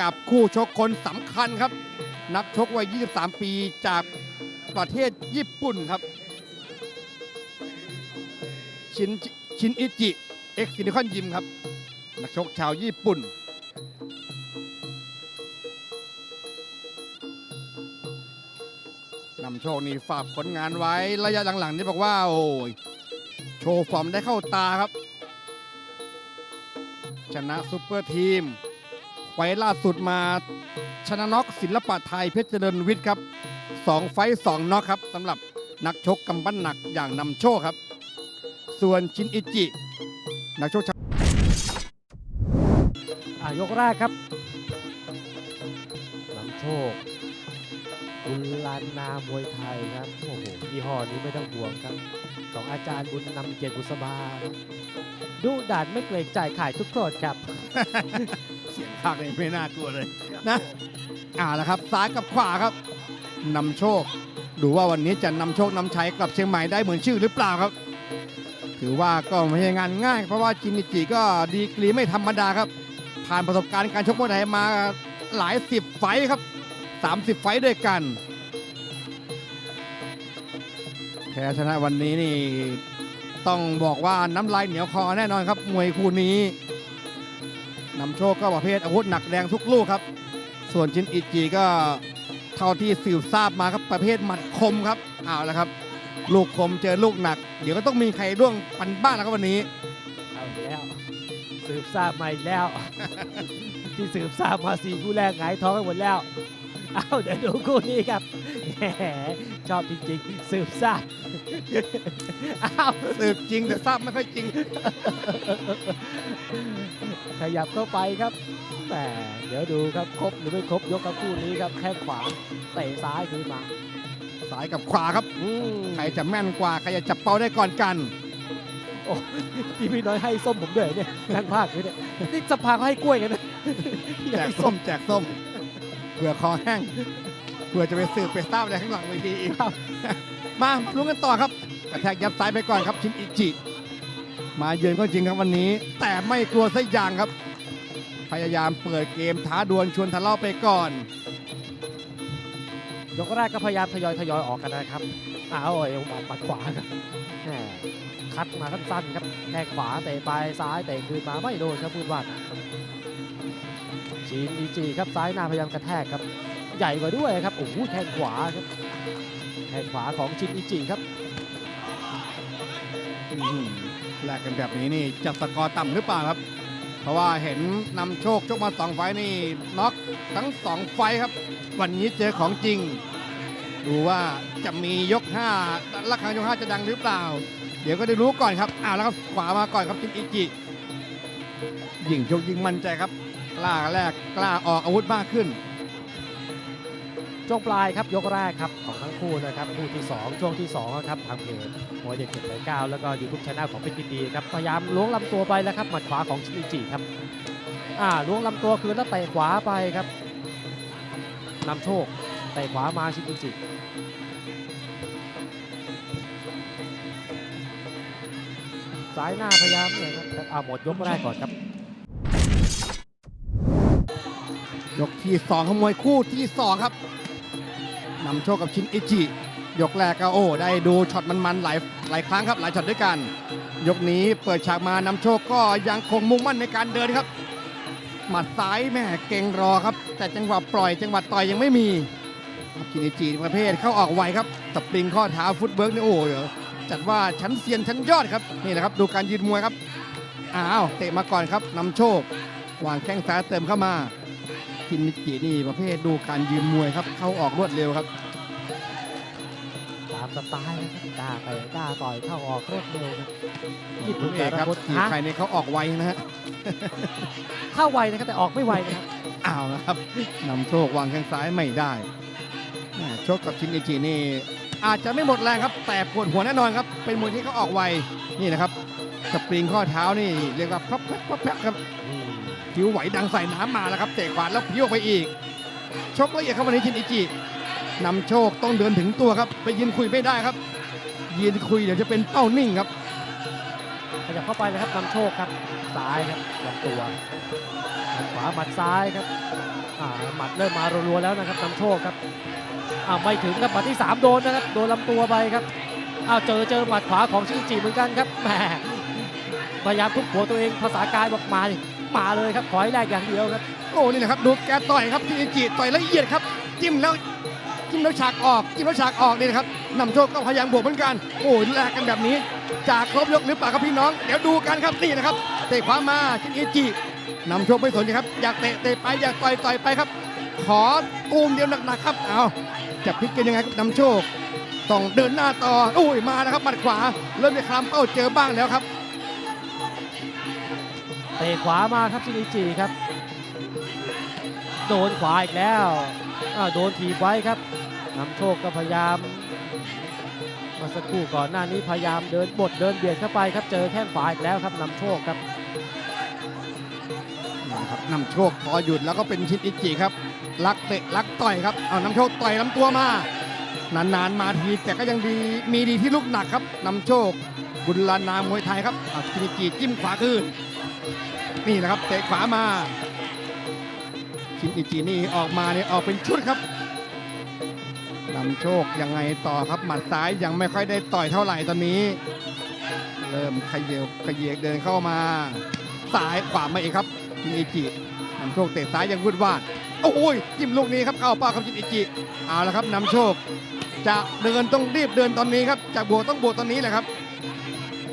กับคู่ชกคนสำคัญครับ นักชกวัย 23 ปีจากประเทศญี่ปุ่นครับ ชินชินอิจิ เอ็กซินิคอนยิมครับ นักชกชาวญี่ปุ่นนำโชคนี่ฝากผลงานไว้ระยะหลังๆนี่บอกว่า โอ้ยโชว์ฟอร์มได้เข้าตาครับ ชนะซุปเปอร์ทีม ไฟล่าสุดมาชนะน็อกศิลปะไทยเพชรเจริญวิทย์ครับสองไฟสองน็อกครับสำหรับนักชกกำปั้นหนักอย่างนำโชคครับ ส่วนชินอิจิ นักชกชาวอะยกแรกครับนำโชคบุญลานนามวยไทยครับโอ้โหยี่ห้อนี้ไม่ต้องห่วงครับของอาจารย์บุญนำเกียรติบุษบาครับดุดันไม่เกรงใจขายทุกโกรธครับ ภาคเลยไม่น่ากลัวเลยนะอ่าแล้วครับซ้ายกับขวาครับนำโชค ดูว่าวันนี้จะนำโชคนำชัยกลับเชียงใหม่ได้เหมือนชื่อหรือเปล่าครับ ถือว่าก็ไม่ใช่งานง่าย เพราะว่าจินิจิก็ดีกรีไม่ธรรมดาครับ ผ่านประสบการณ์การชกมวยไทยมาหลายสิบไฟครับ 30 ไฟด้วยกันแพ้ชนะวันนี้นี่ต้องบอกว่าน้ำลายเหนียวคอแน่นอนครับมวยคู่นี้ นำโชคก็ประเภทอาวุธหนักแรงทุกลูกครับ ส่วนชินอิจิก็เท่าที่สืบทราบมาครับประเภทหมัดคมครับเอาละครับ ลูกคมเจอลูกหนัก เดี๋ยวก็ต้องมีใครร่วงปันบ้างนะครับวันนี้เอาอีกแล้วสืบทราบมาอีกแล้ว ที่สืบทราบมาสี่คู่แรกหงายท้องไปหมดแล้วเอาเดี๋ยวดูคู่นี้ครับแหมชอบจริงๆสืบทราบ อาสืบจริงแต่ทราบไม่ค่อยจริง ขยับเข้าไปครับ แต่เดี๋ยวดูครับครบหรือไม่ครบยกกับคู่นี้ครับแข้งขวาเตะซ้ายคืนมาสายกับขวาครับอืมใครจะแม่นกว่าใครจะจับเป้าได้ก่อนกันโอ้ที่พี่น้อยให้ส้มผมด้วยเนี่ยนั่งภาคเลยเนี่ยนี่สภาเขาให้กล้วยกันนะแจกส้มแจกส้มเผื่อคอแห้งเผื่อจะไปสืบไปทราบอะไรข้างหลังเวทีอีกครับ มาลุ้นกันต่อครับกระแทกยับซ้ายไปก่อนครับชินอิจิ มาเยือนก็จริงครับวันนี้ แต่ไม่กลัวสักอย่างครับ พยายามเปิดเกมท้าดวลชวนทะเลาะไปก่อน ยกแรกก็พยายามทยอยทยอยออกกันนะครับอ้าวเอวหมัดปัดขวาครับแหมคัดมาสั้นๆครับแข้งขวาเตะไปซ้ายเตะคืนมาไม่โดนครับพูดว่าชินอีจีครับซ้ายหน้าพยายามกระแทกครับ ใหญ่กว่าด้วยครับโอ้โหแข้งขวาครับ ข้งขวาของชินอีจีครับแลกกันแบบนี้นี่จะสกอร์ต่ำหรือเปล่าครับ เพราะว่าเห็นนำโชคชกมาสองไฟนี่น็อกทั้งสองไฟครับ วันนี้เจอของจริง ดูว่าจะมียก5ระฆังยก5จะดังหรือเปล่า เดี๋ยวก็ได้รู้ก่อนครับอ้าวแล้วครับขวามาก่อนครับจินอิจิยิงชกยิงมั่นใจครับกล้าแรกกล้าออกอาวุธมากขึ้น ช่วงปลายครับยกแรกครับของทั้งคู่นะครับคู่ที่ 2 ช่วงที่2ครับทางเพจมวยเด็ดเจ็ดแปเก้าแล้วก็ยูทูบช anel ของเพชรยินดีครับพยายามล้วงลำตัวไปแล้วครับหมัดขวาของชินิจิครับอ่าล้วงลำตัวคืนแล้วเตะขวาไปครับนำโชคเตะขวามาชินิจิซ้ายหน้าพยายามเนี่ยครับอ่าหมดยกแรกก่อนครับยกที่2ของมยคู่ที่ 2 ครับ นำโชคกับชินอิจิยกแรกก็โอ้ได้ดูช็อตมันๆหลายหลายครั้งครับหลายช็อตด้วยกัน ยกนี้เปิดฉากมานำโชคก็ยังคงมุ่งมั่นในการเดินครับ หมัดซ้ายแม่เก่งรอครับ แต่จังหวะปล่อยจังหวะต่อยยังไม่มีคินอิจิประเภทเข้าออกไวครับสปริงข้อเท้าฟุตเบิร์กนี่โอ้เดี๋ยวจัดว่าชั้นเซียนชั้นยอดครับนี่แหละครับดูการยืนมวยครับอ้าวเตะมาก่อนครับนำโชควางแข้งซ้ายเติมเข้ามาคินมิจินี่ประเภทดูการยืนมวยครับเข้าออกรวดเร็วครับ สไตล์นะครับกล้าเตะกล้าต่อยเข้าออกรวดเร็วครับญี่คุปุ่ณนเอแต่กละครับคนทีฮะใครนี่เขาออกไวนะฮะเข้าไวนะครับแต่ออกไม่ไวนะครับอ้าวนะครับนำโชควางแข้งซ้ายไม่ได้แม่ชกกับชินอิจินี่อาจจะไม่หมดแรงครับ แต่ปวดหัวแน่นอนครับ เป็นมวยที่เขาออกไวนี่นะครับสปริงข้อเท้านี่เรียกว่าพับแป๊บพับแป๊บครับอืมผิวไหวดังใส่น้ำมาแล้วครับเตะขวาแล้วผิวออกไปอีกชกละเอียดครับวันนี้ชินอิจิ นำโชคต้องเดินถึงตัวครับ ไปยืนคุยไม่ได้ครับ ยืนคุยเดี๋ยวจะเป็นเป้านิ่งครับขยับเข้าไปเลยครับนำโชคครับซ้ายครับลำตัวหมัดขวาหมัดซ้ายครับอ่าหมัดเริ่มมารัวๆแล้วนะครับนำโชคครับอ้าวไม่ถึงครับหมัดที่ 3 โดนนะครับโดนลำตัวไปครับอ้าวเจอเจอหมัดขวาของชิงจิเหมือนกันครับแหมพยายามทุบหัวตัวเองภาษากายบอกมาดิมาเลยครับขอให้แรกอย่างเดียวครับโอ้นี่นะครับดูแกต่อยครับชินอิจิต่อยละเอียดครับจิ้มแล้ว จิ้มแล้วฉากออกจิ้มแล้วฉากออกนี่นะครับนำโชคก็พยายามบวกเหมือนกัน โอ้ยแลกกันแบบนี้จากครบยกหรือเปล่าครับพี่น้อง เดี๋ยวดูกันครับนี่นะครับเตะขวามาชินอิจินำโชคไม่สนนะครับอยากเตะเตะไปอยากต่อยต่อยไปครับ ขอตูมเดียวหนักๆครับเอาจะพลิกกันยังไงครับนำโชคต้องเดินหน้าต่อโอ้ยมานะครับหมัดขวา เริ่มจะคลำเป้าเจอบ้างแล้วครับเตะขวามาครับชินิจิครับ โดนขวาอีกแล้วอ้าวโดนถีบไว้ครับ นำโชคก็พยายามมาสักครู่ก่อนหน้านี้พยายามเดินบดเดินเบียดเข้าไปครับเจอแข้งขวาอีกแล้วครับนำโชคครับนี่นะครับนำโชคพอหยุดแล้วก็เป็นชินอิจิครับลักเตะลักต่อยครับเอานำโชคต่อยลำตัวมานานๆมาทีแต่ก็ยังดีมีดีที่ลูกหนักครับนำโชคบุญลานามวยไทยครับเอาชินอิจิจิ้มขวาคืนนี่นะครับเตะขวามาชินอิจินี่ออกมาเนี่ยออกเป็นชุดครับำโชคยังไงต่อครับหมัดซ้ายยังไม่ค่อยได้ต่อยเท่าไหร่ตอนนี้ เริ่มขยเยกขยเยกเดินเข้ามาซ้ายขวามาเองครับชินอิจินำโชคเตะซ้ายยังวุ่นวาดโอ้ยจิ้มลูกนี้ครับเข้าเป้าครับชินอิจิเอาละครับนำโชค จะเดินต้องรีบเดินตอนนี้ครับจะบวกต้องบวกตอนนี้แหละครับ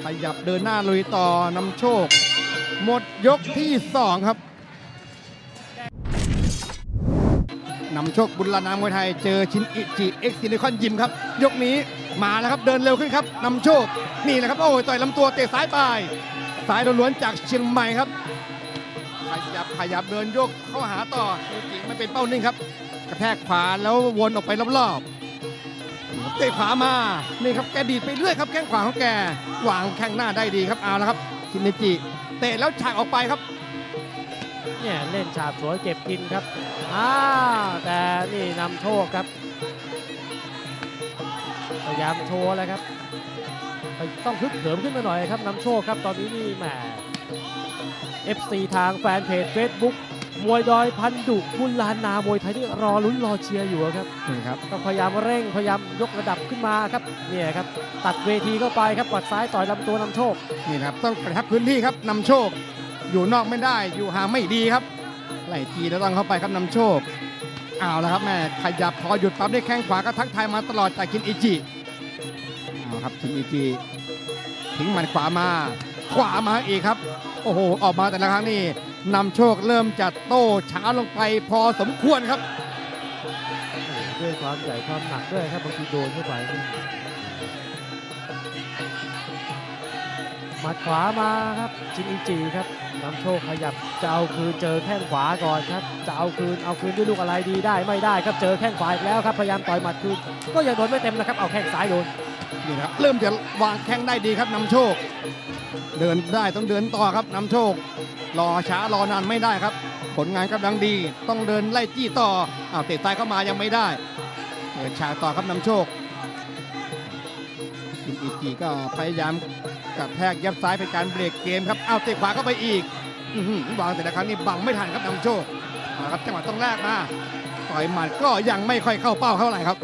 ขยับเดินหน้าลุยต่อนำโชค หมดยกที่สองครับ นำโชคบุญลานามวยไทย เจอชินอิจิเอ็กซิลิคอนยิมครับ ยกนี้มาแล้วครับเดินเร็วขึ้นครับนำโชคนี่แหละครับโอ้ยต่อยลำตัวเตะซ้ายไปสายล้วนๆจากเชียงใหม่ครับขยับขยับเดินโยกเข้าหาต่อชินอิจิไม่เป็นเป้านิ่งครับ กระแทกขวาแล้ววนออกไปรอบๆเตะขวามานี่ครับแกดีดไปเรื่อยครับแข้งขวาของแกวางแข้งหน้าได้ดีครับเอาละครับชินจิเตะแล้วฉากออกไปครับ เนี่ยเล่นฉาบสวยเก็บกินครับอ้าแต่นี่นำโชคครับพยายามโชว์แล้วครับต้องพึกเหิมขึ้นมาหน่อยครับนำโชคครับตอนนี้นี่แหม FC ทางแฟนเพจ Facebook มวยดอยพันดุบุญลานนามวยไทยที่รอลุ้นรอเชียร์อยู่ครับนี่ครับต้องพยายามเร่งพยายามยกระดับขึ้นมาครับเนี่ยครับตัดเวทีเข้าไปครับปัดซ้ายต่อยลำตัวนำโชคนี่นะครับต้องกระชับพื้นที่ครับนำโชค อยู่นอกไม่ได้อยู่ห่างไม่ดีครับไหลจีแล้วต้องเข้าไปครับนำโชคเอาละครับแม่ขยับพอหยุดปั๊บได้แข้งขวาก็ทักทายมาตลอดจากคินอิจิเอาครับคินอิจิทิ้งหมัดขวามา ขวามาอีกครับ โอ้โหออกมาแต่ละครั้งนี่นำโชคเริ่มจัดโต้ช้าลงไปพอสมควรครับ ด้วยความใหญ่ความหนักด้วยครับบางทีโดนเข้าไป มัดขวามาครับจินอิจิครับนำโชคขยับจะเอาคืนเจอแข้งขวาก่อนครับจะเอาคืนเอาคืนด้วยลูกอะไรดีได้ไม่ได้ครับเจอแข้งขวาอีกแล้วครับพยายามต่อยหมัดคืนก็ยังโดนไม่เต็มนะครับเอาแข้งซ้ายโดนนี่นะครับเริ่มจะวางแข้งได้ดีครับนำโชค เดินได้ต้องเดินต่อครับนำโชค รอช้ารอนานไม่ได้ครับ ผลงานกำลังดี ต้องเดินไล่จี้ต่ออ้าวเตะซ้ายเข้ามายังไม่ได้เดินช้าต่อครับนำโชค อินอิจิก็พยายามกระแทกยับซ้ายเป็นการเบรกเกมครับเอาเตะขวาเข้าไปอีกวางแต่ละครั้งนี่บังไม่ทันครับนำโชคครับจังหวะต้องแลกมาต่อยหมัดก็ยังไม่ค่อยเข้าเป้าเท่าไหร่ครับ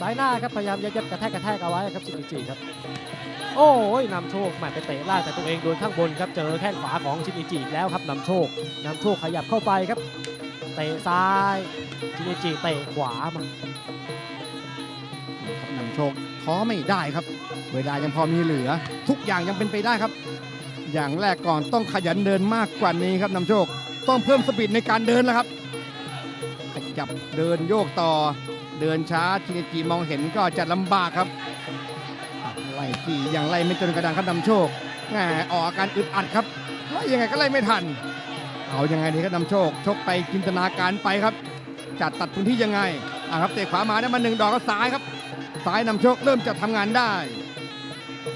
ซ้ายหน้าครับพยายามยัดยัดกระแทกกระแทกเอาไว้ครับจินอิจิครับ โอ้ยนำโชคแหมไปเตะล่างแต่ตัวเองโดนข้างบนครับเจอแข้งขวาของชินอิจิแล้วครับนำโชคนำโชคขยับเข้าไปครับเตะซ้ายชินอิจิเตะขวามา โชคท้อไม่ได้ครับ เวลายังพอมีเหลือ ทุกอย่างยังเป็นไปได้ครับ อย่างแรกก่อนต้องขยันเดินมากกว่านี้ครับนำโชคต้องเพิ่มสปีดในการเดินแล้วครับขยับเดินโยกต่อ เดินช้าชินจีมองเห็นก็จะลำบากครับไล่จียังไล่ไม่จนกระดานครับนำโชคแหมออกอาการอึดอัดครับไล่ยังไงก็ไล่ไม่ทัน เอายังไงดีครับนำโชค ชกไปจินตนาการไปครับจัดตัดพื้นที่ยังไงอะครับเตะขวามาได้มาหนึ่งดอกก็ซ้ายครับ ซ้ายนำโชคเริ่มจะทำงานได้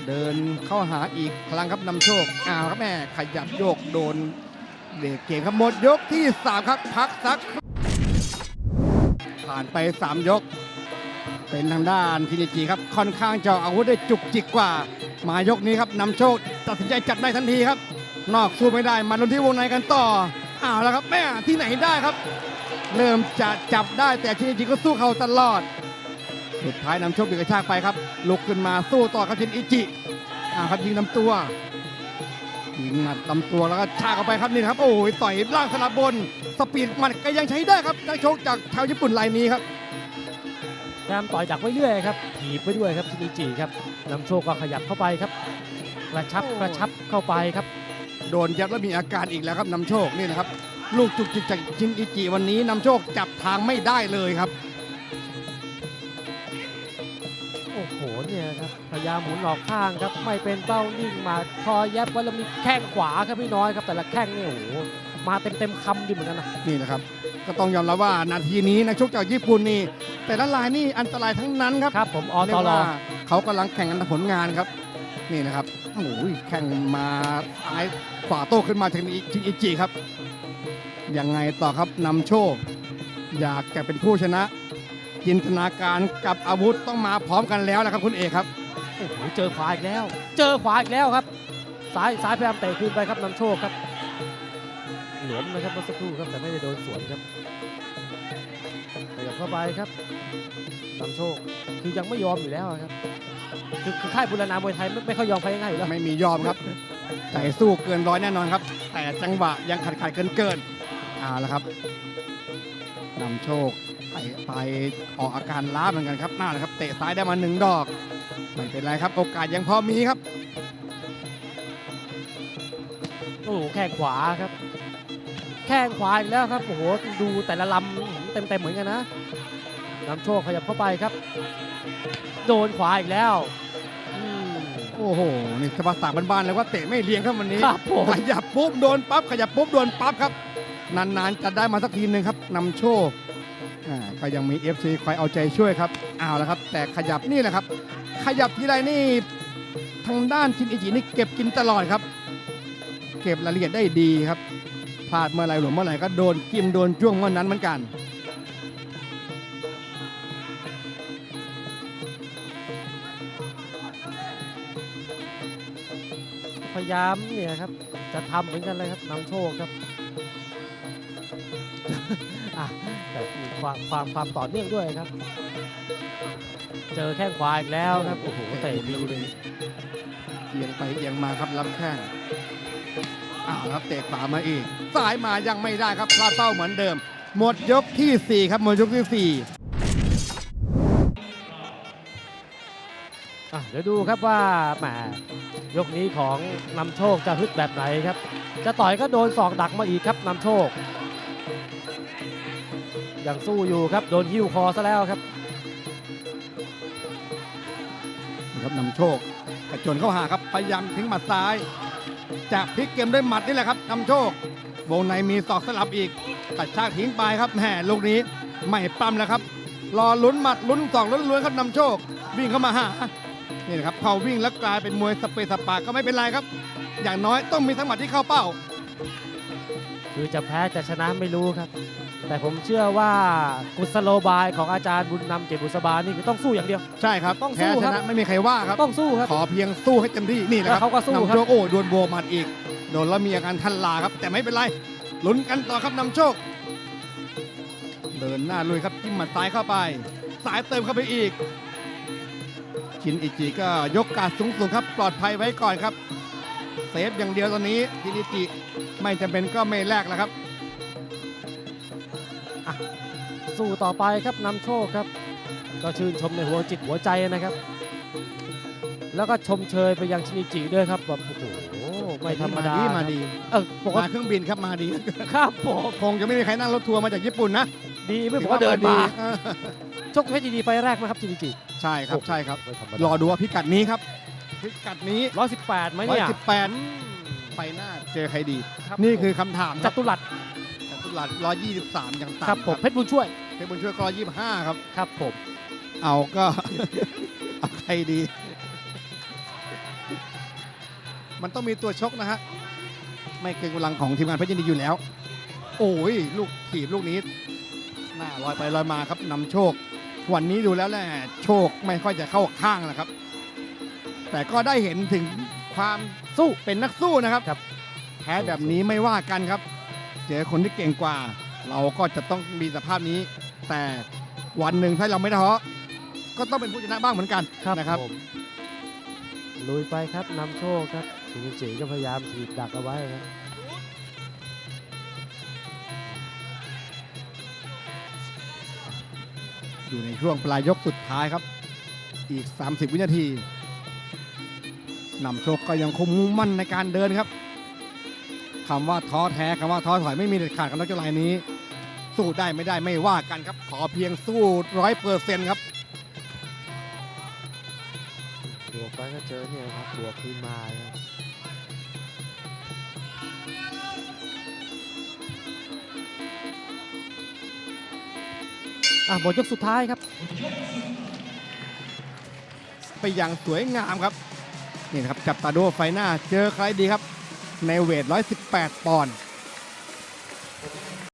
เดินเข้าหาอีกครั้งครับนำโชคอ้าวครับแม่ขยับโยกโดนเบรกเกมครับหมดยกที่3ครับพักสัก ผ่านไป3ยก เป็นทางด้านพินิจีครับค่อนข้างจะเอาอาวุธได้จุกจิกกว่า มายกนี้ครับนำโชคตัดสินใจจัดได้ทันทีครับ นอกสู้ไม่ได้มาลุ้นที่วงในกันต่ออ้าวแล้วครับแม่ที่ไหนได้ครับ เริ่มจะจับได้แต่ชินิจิก็สู้เขาตลอด สุดท้ายนำโชคบีกระชากไปครับ ลุกขึ้นมาสู้ต่อครับชินอิจิอ้าวครับยิงลำตัวยิงหมัดลำตัวแล้วก็ชากเข้าไปครับนี่นะครับ โอ้ยต่อยล่างสลับบน สปีดหมันก็ยังใช้ได้ครับนักชกจากชาวญี่ปุ่นรายนี้ครับพยายามต่อยดักไว้เรื่อยครับถีบไปด้วยครับชินิจิครับนำโชคก็ขยับเข้าไปครับกระชับโอ้กระชับเข้าไปครับ โดนยัดแล้วมีอาการอีกแล้วครับนำโชคนี่นะครับ ลูกจุกจิกจากชินอิจิวันนี้นำโชคจับทางไม่ได้เลยครับ พยายามหมุนออกข้างครับไม่เป็นเป้านิ่งมาคอแยบไว้แล้วมีแข้งขวาครับพี่น้อยครับแต่ละแข้งเนี่ยโอ้โหมาเต็มเต็มๆคำดีเหมือนกันนะนี่นะครับ ก็ต้องยอมรับว่านาทีนี้นักชกจากญี่ปุ่นนี่แต่ละรายนี่อันตรายทั้งนั้นครับครับ ผมอเรียตกลอว่าเขากำลังแข่งกันทางผลงานครับ นี่นะครับโอ้ยแข่งมาซ้ายขวาโต้ขึ้นมาจากชินอิจิครับยังไงต่อครับนำโชค อยากจะเป็นผู้ชนะจินตนาการกับอาวุธต้องมาพร้อมกันแล้วนะครับคุณเอกครับ โอ้โหเจอขวาอีกแล้ว เจอขวาอีกแล้วครับซ้ายซ้ายพยายามเตะคืนไปครับนำโชคครับ หลวมนะครับเมื่อสักครู่ครับแต่ไม่ได้โดนสวนครับขยับเข้าไปครับนำโชคคือยังไม่ยอมอยู่แล้วครับ คือคือค่ายบุรณามวยไทยไม่ไม่ค่อยยอมใครง่ายๆอยู่แล้วไม่มียอมครับ ใจสู้เกินร้อยแน่นอนครับ แต่จังหวะยังขัดขัดเกินเกิน เอาละครับนำโชคไปไปออกอาการล้าเหมือนกันครับหน้านะครับ เตะซ้ายได้มาหนึ่งดอกไม่เป็นไรครับ โอกาสยังพอมีครับ โอ้โหแข้งขวาครับ แข้งขวาอีกแล้วครับโอ้โหดูแต่ละลำเต็มๆเหมือนกันนะนำโชคขยับเข้าไปครับ โดนขวาอีกแล้วอืม โอ้โหนี่ภาษาบ้านๆเลยว่าเตะไม่เลี้ยงครับวันนี้ครับผม ขยับปุ๊บโดนปั๊บขยับปุ๊บโดนปั๊บครับ นานๆจะได้มาสักทีหนึ่งครับนำโชคอ่าก็ยังมี FC คอยเอาใจช่วยครับเอาละครับ แต่ขยับนี่แหละครับ ขยับทีไรนี่ทางด้านชินอิจินี่เก็บกินตลอดครับ เก็บรายละเอียดได้ดีครับพลาดเมื่อไหรหลวมเมื่อไหร่ก็โดนกิมโดนจ้วงเมื่อนั้นเหมือนกัน พยายามเนี่ยครับจะทำเหมือนกันเลยครับนำโชคครับ อะแต่มีความความความต่อเนื่องด้วยครับ เจอแข้งขวาอีกแล้วครับโอ้โหเตะดีเลยเอียงไปเอียงมาครับลำแข้งอ้าวครับเตะขวามาอีกซ้ายมายังไม่ได้ครับพลาดเป้าเหมือนเดิม หมดยกทีสี่4 ครับหมดยกทีสี่อะเดี๋ยวดูครับว่าแหมยกนี้ของนำโชคจะฮึดแบบไหนครับ จะต่อยก็โดนศอกดักมาอีกครับนำโชค ยังสู้อยู่ครับโดนหิ้วคอซะแล้วครับครับนำโชคกระโจนเข้าหาครับพยายามทิ้งหมัดซ้ายจะพลิกเกมด้วยหมัดนี่แหละครับนำโชควงในมีศอกสลับอีกกระชากทิ้งไปครับแหมลูกนี้ไม่ปั้มแล้วครับ รอลุ้นหมัดลุ้นศอกล้วนๆครับนำโชค วิ่งเข้ามาหานี่นะครับพอวิ่งแล้วกลายเป็นมวยสเปซสปาก็ไม่เป็นไรครับ อย่างน้อยต้องมีทั้งหมัดที่เข้าเป้า คือจะแพ้จะชนะไม่รู้ครับ แต่ผมเชื่อว่ากุศโลบายของอาจารย์บุญนำเจตบุษบานี่คือต้องสู้อย่างเดียว ใช่ครับต้องสู้แพ้ชครันะบไม่มีใครว่าครับ ต้องสู้ครับ ขอเพียงสู้ให้เต็มที่นี่แหละครัแล้วเขาก็สู้ครับ นำโชคโอ้โดนโบว์หมัดอีกโดนแล้วมีอาการทันลาครับ แต่ไม่เป็นไรลุ้นกันต่อครับนำโชค เดินหน้าลุยครับจิ้มหมัดซ้ายเข้าไปสายเติมเข้าไปอีก ชินอิจิก็ยกการสูงสูงๆครับ ปลอดภัยไว้ก่อนครับเซฟอย่างเดียวตอนนี้ชินอิจิ ไม่จำเป็นก็ไม่แลกแล้วครับ สู้ต่อไปครับนำโชคครับ ก็ชื่นชมในหัวจิตหัวใจนะครับ แล้วก็ชมเชยไปยังชินิจิด้วยครับแบบโอ้โหไม่ธรรมดามาดีเออปกมาติเครื่องบินครับมาดี ครับผมคงจะไม่มีใครนั่งรถทัวร์มาจากญี่ปุ่นนะดีไม่บอกว่าเดินมาเออชกเพชรดีๆไฟแรกไหมครับชินิจิใช่ครับใช่ครับ ไม่ธรรมรดาอดูว่าพิกัดนี้ครับ พิกัดนี้ ร้อยสิบแปดไหมร้อยเนี่ยสิบแปดอืม ไปหน้าเจอใครดีรับนี่คือคำถามคจัรับตุรัสจัตุรัสร้อยยี่สิบสามอย่างต่ำครับผมเพชรบุญช่วยเพชรบุญช่วยก็ร้อยยี่สิบห้าครับ ครับผม เอาก็ เอาใครดี มันต้องมีตัวชกนะฮะ ไม่เกินกำลังของทีมงานเพชรยินดีอยู่แล้ว โอ้ย ลูกถีบลูกนี้หน้าลอยไปลอยมาครับนำโชค วันนี้ดูแล้วแหละโชคไม่ค่อยจะเข้าข้างนะครับ แต่ก็ได้เห็นถึงความ สู้เป็นนักสู้นะครับครับ แพ้แบบนี้ไม่ว่ากันครับ เจอคนที่เก่งกว่า เราก็จะต้องมีสภาพนี้ แต่วันหนึ่งถ้าเราไม่ท้อก็ต้องเป็นผู้ชนะบ้างเหมือนกันนะครับ ผมลุยไปครับนำโชคครับชินิจิก็พยายามถีบดักเอาไว้ครับอยู่ในช่วงปลายยกสุดท้ายครับ อีก 30 วินาที นำโชคก็ยังคงมุ่งมั่นในการเดินครับคำว่าท้อแท้คำว่าท้อถอยไม่มีเด็ดขาดกับนักกีฬานี้ สู้ได้ไม่ได้ไม่ว่ากันครับ ขอเพียงสู้ร้อยเปอร์เซ็นต์ครับบวกไปก็เจอเนี่ยครับบวกคืนมาครับอะหมดยกสุดท้ายครับ ไปอย่างสวยงามครับ นี่นะครับจับตาดูไฟหน้าเจอใครดีครับ ในเวท 118 ปอนด์